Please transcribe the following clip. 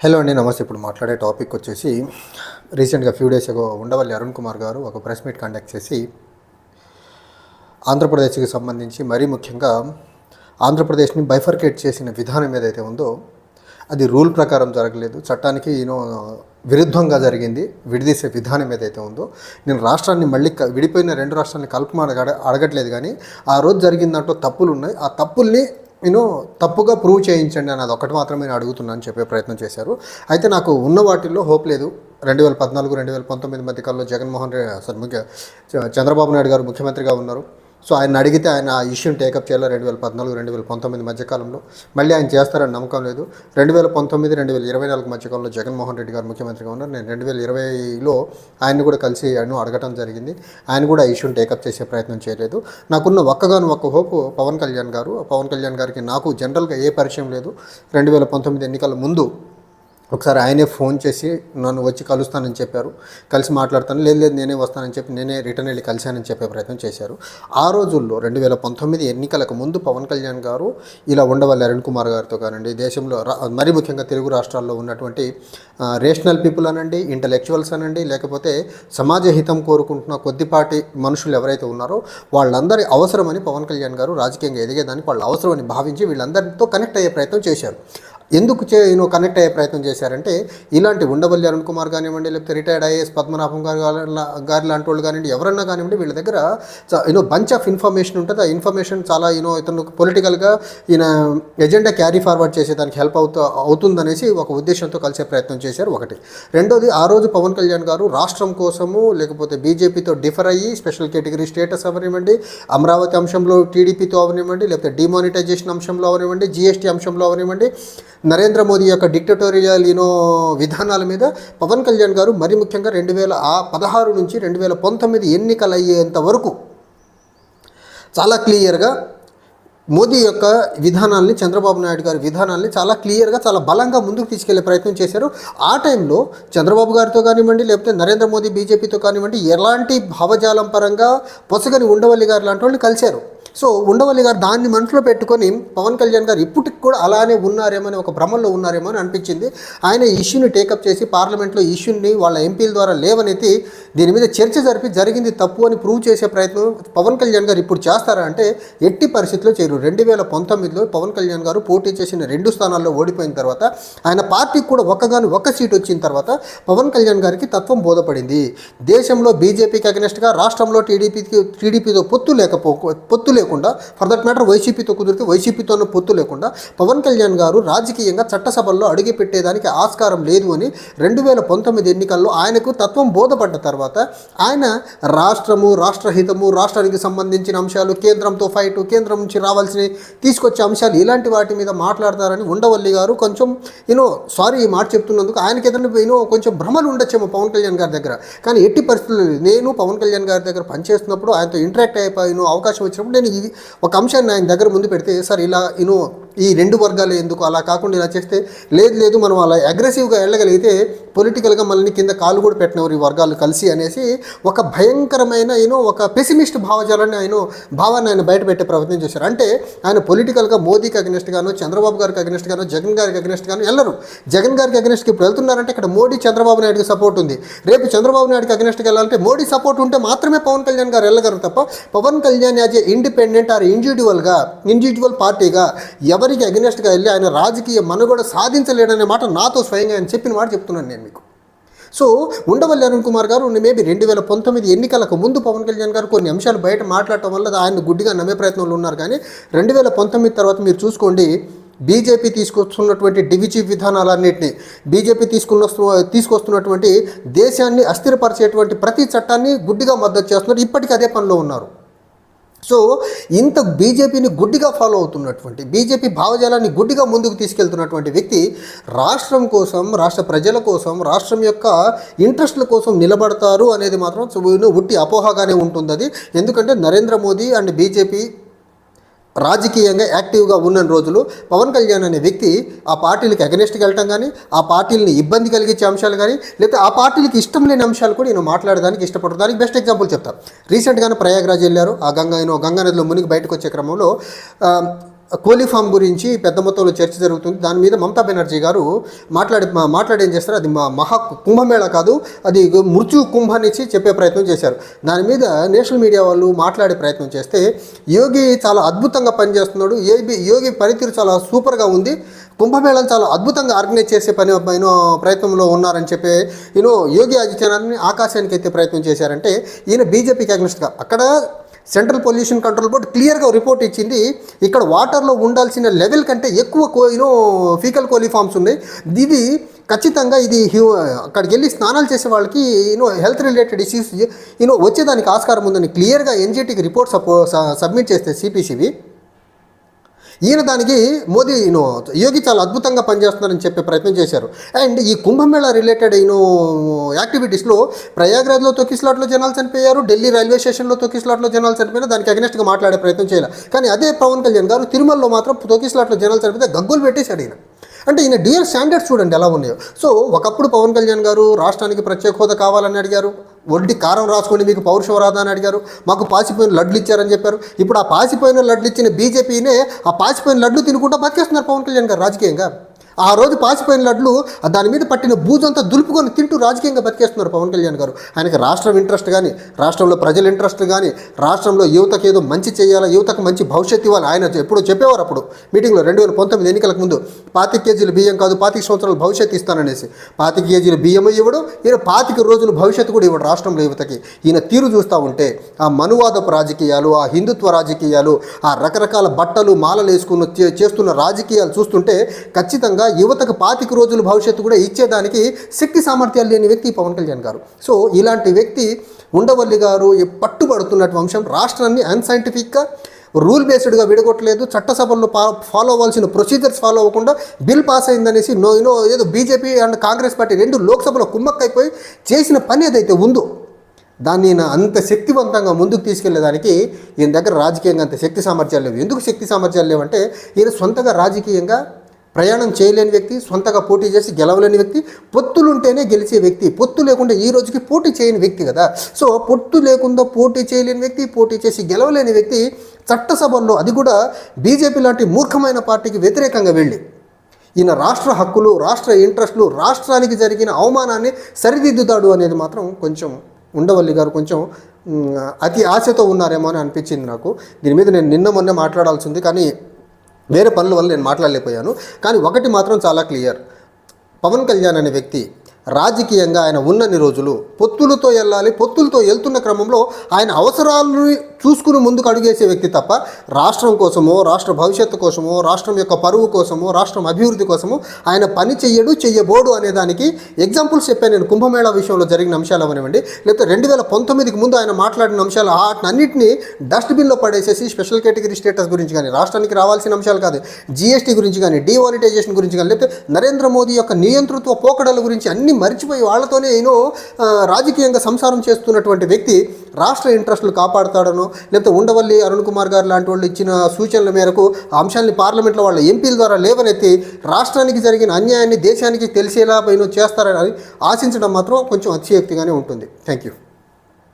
Hello అండి నమస్తే. ఇప్పుడు మాట్లాడే టాపిక్ వచ్చేసి రీసెంట్గా ఫ్యూ డేస్ అగో ఉండవల్లి అరుణ్ కుమార్ గారు ఒక ప్రెస్ మీట్ కండక్ట్ చేసి ఆంధ్రప్రదేశ్కి సంబంధించి మరీ ముఖ్యంగా ఆంధ్రప్రదేశ్ని బైఫర్కేట్ చేసిన విధానం ఏదైతే ఉందో అది రూల్ ప్రకారం జరగలేదు. చట్టానికి యూనో విరుద్ధంగా జరిగింది విడిదీసే విధానం ఏదైతే ఉందో. నేను రాష్ట్రాన్ని మళ్ళీ విడిపోయిన రెండు రాష్ట్రాన్ని కలపమని అడగ అడగట్లేదు కానీ ఆ రోజు జరిగిన దాంట్లో తప్పులు ఉన్నాయి. ఆ తప్పుల్ని నేను తప్పుగా ప్రూవ్ చేయించండి అన్నది ఒకటి మాత్రమే నేను అడుగుతున్నాను చెప్పే ప్రయత్నం చేశారు. అయితే నాకు ఉన్న వాటిల్లో హోప్ లేదు. రెండు వేల పద్నాలుగు రెండు వేల పంతొమ్మిది మధ్య కాలంలో జగన్మోహన్ రెడ్డి అసలు ముఖ్య చ- చంద్రబాబు నాయుడు గారు ముఖ్యమంత్రిగా ఉన్నారు. సో ఆయన అడిగితే ఆయన ఆ ఇష్యూని టేకప్ చేయాలి? రెండు వేల పద్నాలుగు రెండు వేల పంతొమ్మిది మధ్యకాలంలో. మళ్ళీ ఆయన చేస్తారని నమ్మకం లేదు. రెండు వేల పంతొమ్మిది రెండు వేల ఇరవై నాలుగు మధ్యకాలంలో జగన్మోహన్ రెడ్డి గారు ముఖ్యమంత్రిగా ఉన్నారు. నేను రెండు వేల ఇరవైలో ఆయన్ని కూడా కలిసి అను అడగటం జరిగింది. ఆయన కూడా ఆ ఇష్యూని టేకప్ చేసే ప్రయత్నం చేయలేదు. నాకున్న ఒక్కగాను ఒక్క హోప్ పవన్ కళ్యాణ్ గారు. పవన్ కళ్యాణ్ గారికి నాకు జనరల్గా ఏ పరిచయం లేదు. రెండు వేల పంతొమ్మిది ఎన్నికల ముందు ఒకసారి ఆయనే ఫోన్ చేసి నన్ను వచ్చి కలుస్తానని చెప్పారు. కలిసి మాట్లాడతాను. లేదు లేదు నేనే వస్తానని చెప్పి నేనే రిటర్న్ వెళ్ళి కలిశానని చెప్పే ప్రయత్నం చేశారు. ఆ రోజుల్లో రెండు వేల పంతొమ్మిది ఎన్నికలకు ముందు పవన్ కళ్యాణ్ గారు ఇలా ఉండవల్లి అరుణ్ కుమార్ గారితో కానివ్వండి దేశంలో మరీ ముఖ్యంగా తెలుగు రాష్ట్రాల్లో ఉన్నటువంటి రేషనల్ పీపుల్ అనండి ఇంటలెక్చువల్స్ అనండి లేకపోతే సమాజ హితం కోరుకుంటున్న కొద్దిపాటి మనుషులు ఎవరైతే ఉన్నారో వాళ్ళందరి అవసరమని పవన్ కళ్యాణ్ గారు రాజకీయంగా ఎదిగేదానికి వాళ్ళు అవసరమని భావించి వీళ్ళందరితో కనెక్ట్ అయ్యే ప్రయత్నం చేశారు. ఎందుకు చే ఈయన కనెక్ట్ అయ్యే ప్రయత్నం చేశారంటే ఇలాంటి ఉండవల్లి అరుణ్ కుమార్ కానివ్వండి లేకపోతే రిటైర్డ్ ఐఏఎస్ పద్మనాభం గారు గారి లాంటి వాళ్ళు కానివ్వండి ఎవరన్నా కానివ్వండి వీళ్ళ దగ్గర యూనో బంచ్ ఆఫ్ ఇన్ఫర్మేషన్ ఉంటుంది. ఆ ఇన్ఫర్మేషన్ చాలా యూనో ఇతను పొలిటికల్గా ఈయన ఎజెండా క్యారీ ఫార్వర్డ్ చేసేదానికి హెల్ప్ అవుతా అవుతుందనేసి ఒక ఉద్దేశంతో కలిసే ప్రయత్నం చేశారు ఒకటి. రెండోది ఆ రోజు పవన్ కళ్యాణ్ గారు రాష్ట్రం కోసము లేకపోతే బీజేపీతో డిఫర్ అయ్యి స్పెషల్ కేటగిరీ స్టేటస్ అవనివ్వండి అమరావతి అంశంలో టీడీపీతో అవనివ్వండి లేకపోతే డిమానిటైజేషన్ అంశంలో అవనివ్వండి జీఎస్టీ అంశంలో అవనివ్వండి నరేంద్ర మోదీ యొక్క డిక్టటోరియల్ యూనో విధానాల మీద పవన్ కళ్యాణ్ గారు మరి ముఖ్యంగా రెండు వేల ఆ పదహారు నుంచి రెండు వేల పంతొమ్మిది ఎన్నికలు అయ్యేంత వరకు చాలా క్లియర్గా మోదీ యొక్క విధానాల్ని చంద్రబాబు నాయుడు గారి విధానాల్ని చాలా క్లియర్గా చాలా బలంగా ముందుకు తీసుకెళ్ళే ప్రయత్నం చేశారు. ఆ టైంలో చంద్రబాబు గారితో కానివ్వండి లేకపోతే నరేంద్ర మోదీ బీజేపీతో కానివ్వండి ఎలాంటి భావజాలం పరంగా పొసగని ఉండవల్లి గారు లాంటి వాళ్ళు కలిశారు. సో ఉండవల్లి గారు దాన్ని మనసులో పెట్టుకొని పవన్ కళ్యాణ్ గారు ఇప్పటికి కూడా అలానే ఉన్నారేమో ఒక భ్రమంలో ఉన్నారేమో అని అనిపించింది. ఆయన ఇష్యూని టేకప్ చేసి పార్లమెంట్లో ఇష్యూని వాళ్ళ ఎంపీల ద్వారా లేవనెత్తి దీని మీద చర్చ జరిపి జరిగింది తప్పు అని ప్రూవ్ చేసే ప్రయత్నం పవన్ కళ్యాణ్ గారు ఇప్పుడు చేస్తారా అంటే ఎట్టి పరిస్థితిలో చేయరు. రెండు వేల పంతొమ్మిదిలో పవన్ కళ్యాణ్ గారు పోటీ చేసిన రెండు స్థానాల్లో ఓడిపోయిన తర్వాత ఆయన పార్టీకి కూడా ఒక్కగాని ఒక్క సీట్ వచ్చిన తర్వాత పవన్ కళ్యాణ్ గారికి తత్వం బోధపడింది. దేశంలో బీజేపీకి అగెనెస్ట్గా రాష్ట్రంలో టీడీపీకి టీడీపీతో పొత్తు లేకపో పొత్తు లేకుండా ఫర్ దట్ మ్యాటర్ వైసీపీతో కుదిరితే వైసీపీతో పొత్తు లేకుండా పవన్ కళ్యాణ్ గారు రాజకీయంగా చట్టసభల్లో అడుగు పెట్టేదానికి ఆస్కారం లేదు అని రెండు వేల పంతొమ్మిది ఎన్నికల్లో ఆయనకు తత్వం బోధపడ్డ తర్వాత ఆయన రాష్ట్రము రాష్ట్రహితము రాష్ట్రానికి సంబంధించిన అంశాలు కేంద్రంతో ఫైట్ కేంద్రం నుంచి రావాల్సిన తీసుకొచ్చే అంశాలు ఇలాంటి వాటి మీద మాట్లాడతారని ఉండవల్లి గారు కొంచెం యూనో సారీ ఈ మాట చెప్తున్నందుకు ఆయనకి ఏదైనా యూనో కొంచెం భ్రమలు ఉండొచ్చేమో పవన్ కళ్యాణ్ గారి దగ్గర. కానీ ఎట్టి పరిస్థితుల్లో నేను పవన్ కళ్యాణ్ గారి దగ్గర పనిచేస్తున్నప్పుడు ఆయనతో ఇంటరాక్ట్ అయిపోయిన అవకాశం వచ్చినప్పుడు నేను ఇది ఒక అంశాన్ని ఆయన దగ్గర ముందు పెడితే సార్ ఇలా ఇను ఈ రెండు వర్గాలు ఎందుకు అలా కాకుండా ఇలా చేస్తే లేదు లేదు మనం అలా అగ్రెసివ్గా వెళ్ళగలిగితే పొలిటికల్గా మనల్ని కింద కాలు కూడా పెట్టినవారు ఈ వర్గాలు కలిసి అనేసి ఒక భయంకరమైన ఏనో ఒక పెసిమిస్ట్ భావజాలాన్ని ఆయన భావాన్ని ఆయన బయటపెట్టే ప్రయత్నం చేశారు. అంటే ఆయన పొలిటికల్గా మోదీకి అగెనిస్ట్ గాను చంద్రబాబు గారికి అగెనిస్ట్ గాను జగన్ గారికి అగెనిస్ట్ గాను వెళ్ళరు జగన్ గారికి అగెనిస్ట్కి ఇప్పుడు వెళ్తున్నారంటే ఇక్కడ మోడీ చంద్రబాబు నాయుడుకి సపోర్ట్ ఉంది. రేపు చంద్రబాబు నాయుడుకి అగెనిస్ట్కి వెళ్ళాలంటే మోడీ సపోర్ట్ ఉంటే మాత్రమే పవన్ కళ్యాణ్ గారు వెళ్ళగలరు తప్ప Pavan Kalyan as a independent or ఇండివిజువల్గా ఇండివిజువల్ పార్టీగా ఎవరికి అగెనిస్ట్గా వెళ్ళి ఆయన రాజకీయ మనుగడ సాధించలేడనే మాట నాతో స్వయంగా ఆయన చెప్పిన మాట చెప్తున్నాను నేను మీకు. సో ఉండవల్లి అరుణ్ కుమార్ గారు మేబీ రెండు వేల పంతొమ్మిది ఎన్నికలకు ముందు పవన్ కళ్యాణ్ గారు కొన్ని అంశాలు బయట మాట్లాడటం వల్ల ఆయన గుడ్డిగా నమ్మే ప్రయత్నంలో ఉన్నారు కానీ రెండు వేల పంతొమ్మిది తర్వాత మీరు చూసుకోండి బీజేపీ తీసుకొస్తున్నటువంటి డివిజివ్ విధానాలన్నింటినీ బీజేపీ తీసుకున్న తీసుకొస్తున్నటువంటి దేశాన్ని అస్థిరపరిచేటువంటి ప్రతి చట్టాన్ని గుడ్డిగా మద్దతు చేస్తున్నారు. ఇప్పటికీ అదే పనిలో ఉన్నారు. సో ఇంత బీజేపీని గుడ్డిగా ఫాలో అవుతున్నటువంటి బీజేపీ భావజాలాన్ని గుడ్డిగా ముందుకు తీసుకెళ్తున్నటువంటి వ్యక్తి రాష్ట్రం కోసం రాష్ట్ర ప్రజల కోసం రాష్ట్రం యొక్క ఇంట్రెస్ట్ల కోసం నిలబడతారు అనేది మాత్రం ఉట్టి అపోహగానే ఉంటుంది అది ఎందుకంటే నరేంద్ర మోదీ అండ్ బీజేపీ రాజకీయంగా యాక్టివ్గా ఉన్న రోజులు పవన్ కళ్యాణ్ అనే వ్యక్తి ఆ పార్టీలకు అగనెస్ట్కి వెళ్ళటం కానీ ఆ పార్టీలని ఇబ్బంది కలిగించే అంశాలు కానీ లేకపోతే ఆ పార్టీలకు ఇష్టం లేని అంశాలు కూడా నేను మాట్లాడడానికి ఇష్టపడడానికి బెస్ట్ ఎగ్జాంపుల్ చెప్తాను రీసెంట్గానే ప్రయాగ్రాజ్ వెళ్ళారు. ఆ గంగా ఆయన గంగా నదిలో మునిగి బయటకు వచ్చే క్రమంలో కోలిఫామ్ గురించి పెద్ద మొత్తంలో చర్చ జరుగుతుంది. దాని మీద మమతా బెనర్జీ గారు మాట్లాడి మా- మాట్లాడి ఏం చేస్తారు అది మా మహా కుంభమేళ కాదు అది మృత్యు కుంభాన్నిచ్చి చెప్పే ప్రయత్నం చేశారు. దాని మీద నేషనల్ మీడియా వాళ్ళు మాట్లాడే ప్రయత్నం చేస్తే యోగి చాలా అద్భుతంగా పనిచేస్తున్నాడు యోగి యోగి పనితీరు చాలా సూపర్గా ఉంది కుంభమేళను చాలా అద్భుతంగా ఆర్గనైజ్ చేసే పని ప్రయత్నంలో ఉన్నారని చెప్పి ఈయన యోగి ఆదిత్యనాథ్ని ఆకాశానికి ఎత్తే ప్రయత్నం చేశారంటే ఈయన బీజేపీకి అగ్నిస్ట్గా అక్కడ సెంట్రల్ పొల్యూషన్ కంట్రోల్ బోర్డ్ క్లియర్గా రిపోర్ట్ ఇచ్చింది. ఇక్కడ వాటర్లో ఉండాల్సిన లెవెల్ కంటే ఎక్కువ కో యూనో ఫీకల్ కోలిఫామ్స్ ఉన్నాయి. ఇది ఖచ్చితంగా ఇది హ్యూ అక్కడికి వెళ్ళి స్నానాలు చేసే వాళ్ళకి you know health related issues you know వచ్చేదానికి ఆస్కారం ఉందని క్లియర్గా ఎన్జిటికి రిపోర్ట్ సపో సబ్మిట్ చేస్తే సిపిసివి. ఈయన దానికి మోదీ ఈయన యోగి చాలా అద్భుతంగా పనిచేస్తున్నారని చెప్పే ప్రయత్నం చేశారు. అండ్ ఈ కుంభమేళ రిలేటెడ్ ఈయన యాక్టివిటీస్లో ప్రయాగ్రాజ్లో తొక్కిస్లాట్లో జనాలు చనిపోయారు ఢిల్లీ రైల్వే స్టేషన్లో తొక్కిస్లాట్లో జనాలు చనిపోయినా దానికి అగెనెస్ట్గా మాట్లాడే ప్రయత్నం చేయాలి. కానీ అదే పవన్ కళ్యాణ్ గారు తిరుమలలో మాత్రం తొక్కిస్లాట్లో జనాలు చనిపోతే గగ్గులు పెట్టేశాడు ఈయన. అంటే ఈయన డియర్ స్టాండర్డ్స్ చూడండి ఎలా ఉన్నాయో. సో ఒకప్పుడు పవన్ కళ్యాణ్ గారు రాష్ట్రానికి ప్రత్యేక హోదా కావాలని అడిగారు. ఒడ్డి కారం రాసుకోండి మీకు పౌరుషం రాదా అని అడిగారు. మాకు పాసిపోయిన లడ్లు ఇచ్చారని చెప్పారు. ఇప్పుడు ఆ పాసిపోయిన లడ్లు ఇచ్చిన బీజేపీనే ఆ పాసిపోయిన లడ్లు తినుకుంటా బతికేస్తున్నారు పవన్ కళ్యాణ్ గారు రాజకీయంగా. ఆ రోజు పాసిపోయిన లడ్లు దాని మీద పట్టిన బూజంతా దులుపుకొని తింటూ రాజకీయంగా బతికేస్తున్నారు పవన్ కళ్యాణ్ గారు. ఆయనకి రాష్ట్రం ఇంట్రెస్ట్ కానీ రాష్ట్రంలో ప్రజల ఇంట్రెస్ట్ కానీ రాష్ట్రంలో యువతకు ఏదో మంచి చేయాలా యువతకు మంచి భవిష్యత్తు ఇవ్వాలి ఆయన ఎప్పుడో చెప్పేవారు అప్పుడు. మీటింగ్లో రెండు వేల పంతొమ్మిది ఎన్నికలకు ముందు పాతిక కేజీల బియ్యం కాదు పాతిక సంవత్సరాలు భవిష్యత్తు ఇస్తాననేసి పాతిక కేజీల బియ్యం ఇవ్వడం ఈయన పాతిక రోజులు భవిష్యత్తు కూడా ఇవ్వడు రాష్ట్రంలో యువతకి. ఈయన తీరు చూస్తూ ఉంటే ఆ మనువాదపు రాజకీయాలు ఆ హిందుత్వ రాజకీయాలు ఆ రకరకాల బట్టలు మాలలు వేసుకుని చేస్తున్న రాజకీయాలు చూస్తుంటే ఖచ్చితంగా యువతకు పాతిక రోజుల భవిష్యత్తు కూడా ఇచ్చేదానికి శక్తి సామర్థ్యాలు లేని వ్యక్తి పవన్ కళ్యాణ్ గారు. సో ఇలాంటి వ్యక్తి ఉండవల్లి గారు పట్టుబడుతున్నటువంటి అంశం రాష్ట్రాన్ని అన్సైంటిఫిక్గా రూల్ బేస్డ్గా విడగొట్టలేదు. చట్టసభల్లో పా ఫాలో అవ్వాల్సిన ప్రొసీజర్స్ ఫాలో అవ్వకుండా బిల్ పాస్ అయిందనేసి నో నో ఏదో బీజేపీ అండ్ కాంగ్రెస్ పార్టీ రెండు లోక్సభలో కుమ్మక్కైపోయి చేసిన పని ఏదైతే ఉందో దాన్ని అంత శక్తివంతంగా ముందుకు తీసుకెళ్ళేదానికి ఈయన దగ్గర రాజకీయంగా అంత శక్తి సామర్థ్యాలు లేవు. ఎందుకు శక్తి సామర్థ్యాలు లేవంటే ఈయన సొంతగా రాజకీయంగా ప్రయాణం చేయలేని వ్యక్తి సొంతగా పోటీ చేసి గెలవలేని వ్యక్తి పొత్తులుంటేనే గెలిచే వ్యక్తి. పొత్తు లేకుండా ఈ రోజుకి పోటీ చేయని వ్యక్తి కదా. సో పొత్తు లేకుండా పోటీ చేయలేని వ్యక్తి పోటీ చేసి గెలవలేని వ్యక్తి చట్టసభల్లో అది కూడా బీజేపీ లాంటి మూర్ఖమైన పార్టీకి వ్యతిరేకంగా వెళ్ళి ఈయన రాష్ట్ర హక్కులు రాష్ట్ర ఇంట్రెస్ట్లు రాష్ట్రానికి జరిగిన అవమానాన్ని సరిదిద్దుతాడు అనేది మాత్రం కొంచెం ఉండవల్లి గారు కొంచెం అతి ఆశతో ఉన్నారేమో అని అనిపించింది నాకు. దీని మీద నేను నిన్న మొన్న మాట్లాడాల్సి ఉంది కానీ వేరే పనుల వల్ల నేను మాట్లాడలేకపోయాను. కానీ ఒకటి మాత్రం చాలా క్లియర్. పవన్ కళ్యాణ్ అనే వ్యక్తి రాజకీయంగా ఆయన ఉన్నన్ని రోజులు పొత్తులతో వెళ్ళాలి పొత్తులతో వెళ్తున్న క్రమంలో ఆయన అవసరాలను చూసుకుని ముందుకు అడుగేసే వ్యక్తి తప్ప రాష్ట్రం కోసమో రాష్ట్ర భవిష్యత్తు కోసమో రాష్ట్రం యొక్క పరువు కోసమో రాష్ట్రం అభివృద్ధి కోసమో ఆయన పని చెయ్యడు చెయ్యబోడు అనే దానికి ఎగ్జాంపుల్స్ చెప్పాను నేను. కుంభమేళా విషయంలో జరిగిన అంశాలు అవనివ్వండి. లేకపోతే రెండు వేల పంతొమ్మిదికి ముందు ఆయన మాట్లాడిన అంశాలు వాటినన్నింటినీ డస్ట్బిన్లో పడేసేసి స్పెషల్ కేటగిరీ స్టేటస్ గురించి కానీ రాష్ట్రానికి రావాల్సిన అంశాలు కాదు జీఎస్టీ గురించి కానీ డిమానిటైజేషన్ గురించి కానీ లేకపోతే నరేంద్ర మోదీ యొక్క నియంతృత్వ పోకడల గురించి అన్ని మర్చిపోయి వాళ్ళతోనే ఏనో రాజకీయంగా సంసారం చేస్తున్నటువంటి వ్యక్తి రాష్ట్ర ఇంట్రెస్టులు కాపాడుతాడను లేకపోతే ఉండవల్లి అరుణ్ కుమార్ గారు లాంటి వాళ్ళు ఇచ్చిన సూచనల మేరకు ఆ అంశాన్ని పార్లమెంట్లో వాళ్ళ ఎంపీల ద్వారా లేవనెత్తి రాష్ట్రానికి జరిగిన అన్యాయాన్ని దేశానికి తెలిసేలా పైన చేస్తారని ఆశించడం మాత్రం కొంచెం అతిశయక్తిగానే ఉంటుంది. Thank you